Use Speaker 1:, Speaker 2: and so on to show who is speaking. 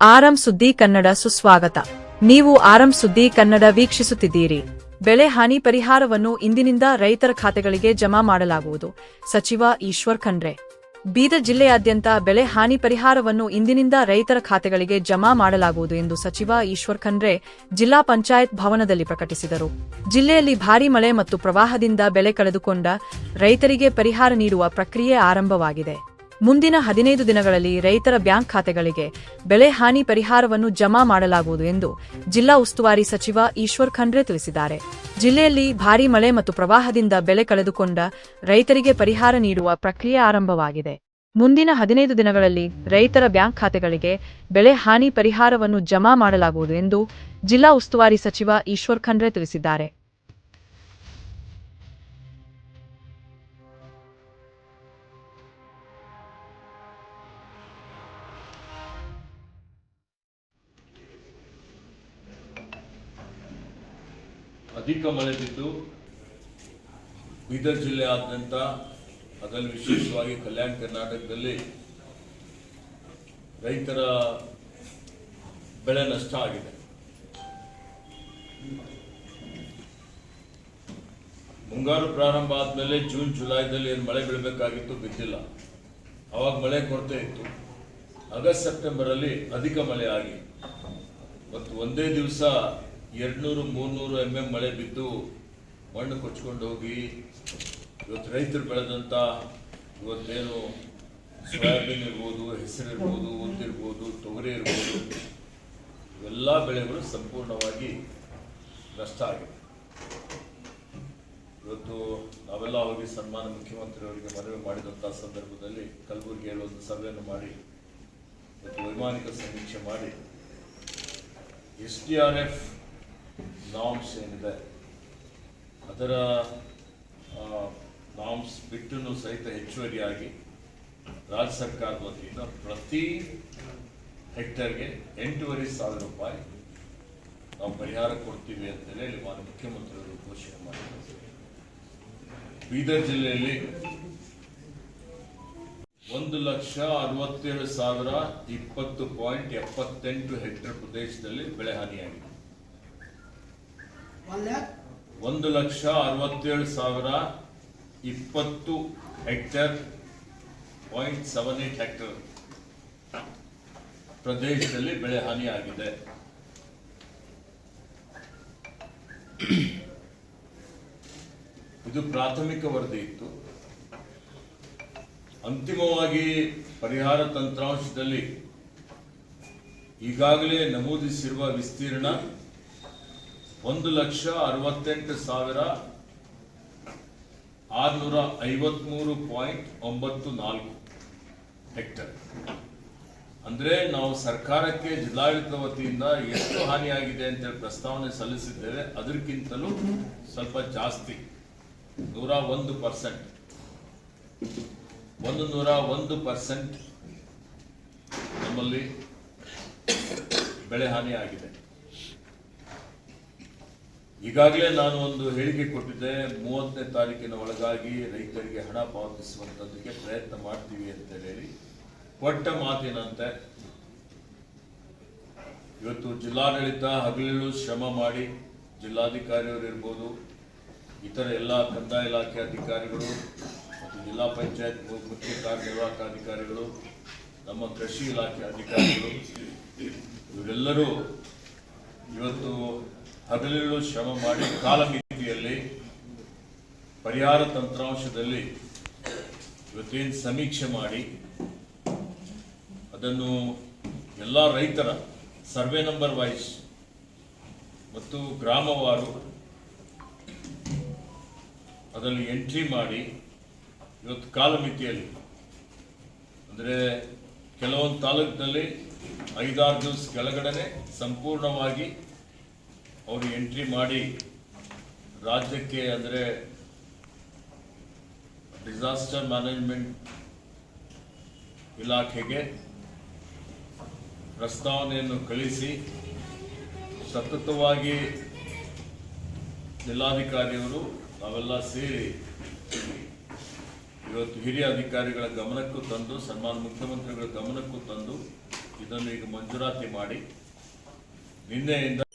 Speaker 1: ಆರಂ ಸುದ್ದಿ ಕನ್ನಡ ಸುಸ್ವಾಗತ. ನೀವು ಆರಂ ಸುದ್ದಿ ಕನ್ನಡ ವೀಕ್ಷಿಸುತ್ತಿದ್ದೀರಿ. ಬೆಳೆ ಹಾನಿ ಪರಿಹಾರವನ್ನು ಇಂದಿನಿಂದ ರೈತರ ಖಾತೆಗಳಿಗೆ ಜಮಾ ಮಾಡಲಾಗುವುದು. ಸಚಿವ ಈಶ್ವರ್ ಖಂಡ್ರೆ. ಬೀದರ್ ಜಿಲ್ಲೆಯಾದ್ಯಂತ ಬೆಳೆ ಹಾನಿ ಪರಿಹಾರವನ್ನು ಇಂದಿನಿಂದ ರೈತರ ಖಾತೆಗಳಿಗೆ ಜಮಾ ಮಾಡಲಾಗುವುದು ಎಂದು ಸಚಿವ ಈಶ್ವರ್ ಖಂಡ್ರೆ ಜಿಲ್ಲಾ ಪಂಚಾಯತ್ ಭವನದಲ್ಲಿ ಪ್ರಕಟಿಸಿದರು. ಜಿಲ್ಲೆಯಲ್ಲಿ ಭಾರೀ ಮಳೆ ಮತ್ತು ಪ್ರವಾಹದಿಂದ ಬೆಳೆ ಕಳೆದುಕೊಂಡ ರೈತರಿಗೆ ಪರಿಹಾರ ನೀಡುವ ಪ್ರಕ್ರಿಯೆ ಆರಂಭವಾಗಿದೆ. ಮುಂದಿನ ಹದಿನೈದು ದಿನಗಳಲ್ಲಿ ರೈತರ ಬ್ಯಾಂಕ್ ಖಾತೆಗಳಿಗೆ ಬೆಳೆ ಹಾನಿ ಪರಿಹಾರವನ್ನು ಜಮಾ ಮಾಡಲಾಗುವುದು ಎಂದು ಜಿಲ್ಲಾ ಉಸ್ತುವಾರಿ ಸಚಿವ ಈಶ್ವರ್ ಖಂಡ್ರೆ ತಿಳಿಸಿದ್ದಾರೆ. ಜಿಲ್ಲೆಯಲ್ಲಿ ಭಾರೀ ಮಳೆ ಮತ್ತು ಪ್ರವಾಹದಿಂದ ಬೆಳೆ ಕಳೆದುಕೊಂಡ ರೈತರಿಗೆ ಪರಿಹಾರ ನೀಡುವ ಪ್ರಕ್ರಿಯೆ ಆರಂಭವಾಗಿದೆ. ಮುಂದಿನ ಹದಿನೈದು ದಿನಗಳಲ್ಲಿ ರೈತರ ಬ್ಯಾಂಕ್ ಖಾತೆಗಳಿಗೆ ಬೆಳೆ ಹಾನಿ ಪರಿಹಾರವನ್ನು ಜಮಾ ಮಾಡಲಾಗುವುದು ಎಂದು ಜಿಲ್ಲಾ ಉಸ್ತುವಾರಿ ಸಚಿವ ಈಶ್ವರ್ ಖಂಡ್ರೆ ತಿಳಿಸಿದ್ದಾರೆ.
Speaker 2: ಅಧಿಕ ಮಳೆ ಬಿದ್ದು ಬೀದರ್ ಜಿಲ್ಲೆಯಾದ್ಯಂತ ಅದರಲ್ಲಿ ವಿಶೇಷವಾಗಿ ಕಲ್ಯಾಣ ಕರ್ನಾಟಕದಲ್ಲಿ ರೈತರ ಬೆಳೆ ನಷ್ಟ ಆಗಿದೆ. ಮುಂಗಾರು ಪ್ರಾರಂಭ ಆದಮೇಲೆ ಜೂನ್, ಜುಲೈದಲ್ಲಿ ಏನು ಮಳೆ ಬೀಳಬೇಕಾಗಿತ್ತು ಬಿದ್ದಿಲ್ಲ. ಅವಾಗ ಮಳೆ ಕೊರತೆ ಇತ್ತು. ಆಗಸ್ಟ್, ಸೆಪ್ಟೆಂಬರಲ್ಲಿ ಅಧಿಕ ಮಳೆ ಆಗಿ. ಮತ್ತು ಒಂದೇ ದಿವಸ ಎರಡ್ನೂರು, ಮೂರ್ನೂರು ಎಂ ಎಂ ಮಳೆ ಬಿದ್ದು ಮಣ್ಣು ಕೊಚ್ಕೊಂಡು ಹೋಗಿ ಇವತ್ತು ರೈತರು ಬೆಳೆದಂಥ ಇವತ್ತೇನು ಸೋಯಾಬೀನ್ ಇರ್ಬೋದು, ಹೆಸರು ಇರ್ಬೋದು ಉದ್ದಿರ್ಬೋದು ತೊಗರಿ ಇರ್ಬೋದು, ಇವೆಲ್ಲ ಬೆಳೆಗಳು ಸಂಪೂರ್ಣವಾಗಿ ನಷ್ಟ ಆಗಿದೆ. ಇವತ್ತು ನಾವೆಲ್ಲ ಹೋಗಿ ಸನ್ಮಾನ ಮುಖ್ಯಮಂತ್ರಿಯವರಿಗೆ ಮನವಿ ಮಾಡಿದಂಥ ಸಂದರ್ಭದಲ್ಲಿ ಕಲಬುರಗಿಯಲ್ಲಿ ಒಂದು ಸಭೆಯನ್ನು ಮಾಡಿ, ಇವತ್ತು ವೈಮಾನಿಕ ಸಮೀಕ್ಷೆ ಮಾಡಿ, S D R F norms ಏನಿದೆ, ಅದರ ನಾಮ್ಸ್ ಬಿಟ್ಟು ಸಹಿತ ಹೆಚ್ಚುವರಿಯಾಗಿ ರಾಜ್ಯ ಸರ್ಕಾರದ ವತಿಯಿಂದ ಪ್ರತಿ ಹೆಕ್ಟರ್ಗೆ ಎಂಟೂವರೆ ಸಾವಿರ ರೂಪಾಯಿ ನಾವು ಪರಿಹಾರ ಕೊಡ್ತೀವಿ ಅಂತ ಹೇಳಿ ಮಾನ್ಯ ಮುಖ್ಯಮಂತ್ರಿಗಳು ಘೋಷಣೆ ಮಾಡಿದ್ದಾರೆ. ಬೀದರ್ ಜಿಲ್ಲೆಯಲ್ಲಿ ಒಂದು ಲಕ್ಷ ಅರವತ್ತೇಳು ಸಾವಿರ ಇಪ್ಪತ್ತು ಪಾಯಿಂಟ್ ಎಪ್ಪತ್ತೆಂಟು ಹೆಕ್ಟೇರ್ ಪ್ರದೇಶದಲ್ಲಿ ಬೆಳೆ ಹಾನಿಯಾಗಿದೆ. ಒಂದು ಲಕ್ಷ? ಅರವತ್ತೇಳು ಸಾವಿರ ಇಪ್ಪತ್ತು hectare point seven eight hectare ಪ್ರದೇಶದಲ್ಲಿ ಬೆಳೆ ಹಾನಿಯಾಗಿದೆ. ಇದು ಪ್ರಾಥಮಿಕ ವರದಿ ಇತ್ತು. ಅಂತಿಮವಾಗಿ ಪರಿಹಾರ ತಂತ್ರಾಂಶದಲ್ಲಿ ಈಗಾಗಲೇ ನಮೂದಿಸಿರುವ ವಿಸ್ತೀರ್ಣ ಒಂದು ಲಕ್ಷ ಅರವತ್ತೆಂಟು ಸಾವಿರ ಆರುನೂರ ಐವತ್ಮೂರು ಪಾಯಿಂಟ್ ಒಂಬತ್ತು ನಾಲ್ಕು ಹೆಕ್ಟರ್. ಅಂದರೆ ನಾವು ಸರ್ಕಾರಕ್ಕೆ ಜಿಲ್ಲಾಡಳಿತ ವತಿಯಿಂದ ಎಷ್ಟು ಹಾನಿಯಾಗಿದೆ ಅಂತೇಳಿ ಪ್ರಸ್ತಾವನೆ ಸಲ್ಲಿಸಿದ್ದೇವೆ, ಅದಕ್ಕಿಂತಲೂ ಸ್ವಲ್ಪ ಜಾಸ್ತಿ, ನೂರ ಒಂದು ಪರ್ಸೆಂಟ್. ಒಂದು ನೂರ ಒಂದು ಪರ್ಸೆಂಟ್ ನಮ್ಮಲ್ಲಿ ಬೆಳೆ ಹಾನಿ ಆಗಿದೆ ಈಗಾಗಲೇ ನಾನು ಒಂದು ಹೇಳಿಕೆ ಕೊಟ್ಟಿದ್ದೆ, ಮೂವತ್ತನೇ ತಾರೀಕಿನ ಒಳಗಾಗಿ ರೈತರಿಗೆ ಹಣ ಪಾವತಿಸುವಂಥದ್ದಕ್ಕೆ ಪ್ರಯತ್ನ ಮಾಡ್ತೀವಿ ಅಂತ ಹೇಳಿ. ಕೊಟ್ಟ ಮಾತಿನಂತೆ? ಇವತ್ತು ಜಿಲ್ಲಾಡಳಿತ ಹಗಲಿಳು ಶ್ರಮ ಮಾಡಿ ಜಿಲ್ಲಾಧಿಕಾರಿಯವರು ಇರ್ಬೋದು, ಇತರ ಎಲ್ಲ ಕಂದಾಯ ಇಲಾಖೆ ಅಧಿಕಾರಿಗಳು ಮತ್ತು ಜಿಲ್ಲಾ ಪಂಚಾಯತ್ ಮುಖ್ಯ ಕಾರ್ಯನಿರ್ವಾಹಕ ಅಧಿಕಾರಿಗಳು, ನಮ್ಮ ಕೃಷಿ ಇಲಾಖೆ ಅಧಿಕಾರಿಗಳು, ಇವರೆಲ್ಲರೂ ಇವತ್ತು ಹಗಲಿರುಳು ಶ್ರಮ ಮಾಡಿ ಕಾಲಮಿತಿಯಲ್ಲಿ ಪರಿಹಾರ ತಂತ್ರಾಂಶದಲ್ಲಿ ಇವತ್ತೇನು ಸಮೀಕ್ಷೆ ಮಾಡಿ, ಅದನ್ನು ಎಲ್ಲ ರೈತರ ಸರ್ವೆ ನಂಬರ್ ವೈಸ್ ಮತ್ತು ಗ್ರಾಮವಾರು ಅದರಲ್ಲಿ ಎಂಟ್ರಿ ಮಾಡಿ ಇವತ್ತು ಕಾಲಮಿತಿಯಲ್ಲಿ, ಅಂದರೆ ಕೆಲವೊಂದು ತಾಲೂಕಿನಲ್ಲಿ ಐದಾರು ದಿವಸ ಕೆಳಗಡೆ ಸಂಪೂರ್ಣವಾಗಿ ಅವರು ಎಂಟ್ರಿ ಮಾಡಿ ರಾಜ್ಯಕ್ಕೆ ಅಂದರೆ ಡಿಸಾಸ್ಟರ್ ಮ್ಯಾನೇಜ್ಮೆಂಟ್ ಇಲಾಖೆಗೆ ಪ್ರಸ್ತಾವನೆಯನ್ನು ಕಳಿಸಿ ಸತತವಾಗಿ ಜಿಲ್ಲಾಧಿಕಾರಿಯವರು ನಾವೆಲ್ಲ ಸೇರಿ ಇವತ್ತು ಹಿರಿಯ ಅಧಿಕಾರಿಗಳ ಗಮನಕ್ಕೂ ತಂದು ಸನ್ಮಾನ್ ಮುಖ್ಯಮಂತ್ರಿಗಳ ಗಮನಕ್ಕೂ ತಂದು ಇದನ್ನು ಈಗ ಮಂಜೂರಾತಿ ಮಾಡಿ ನಿನ್ನೆಯಿಂದ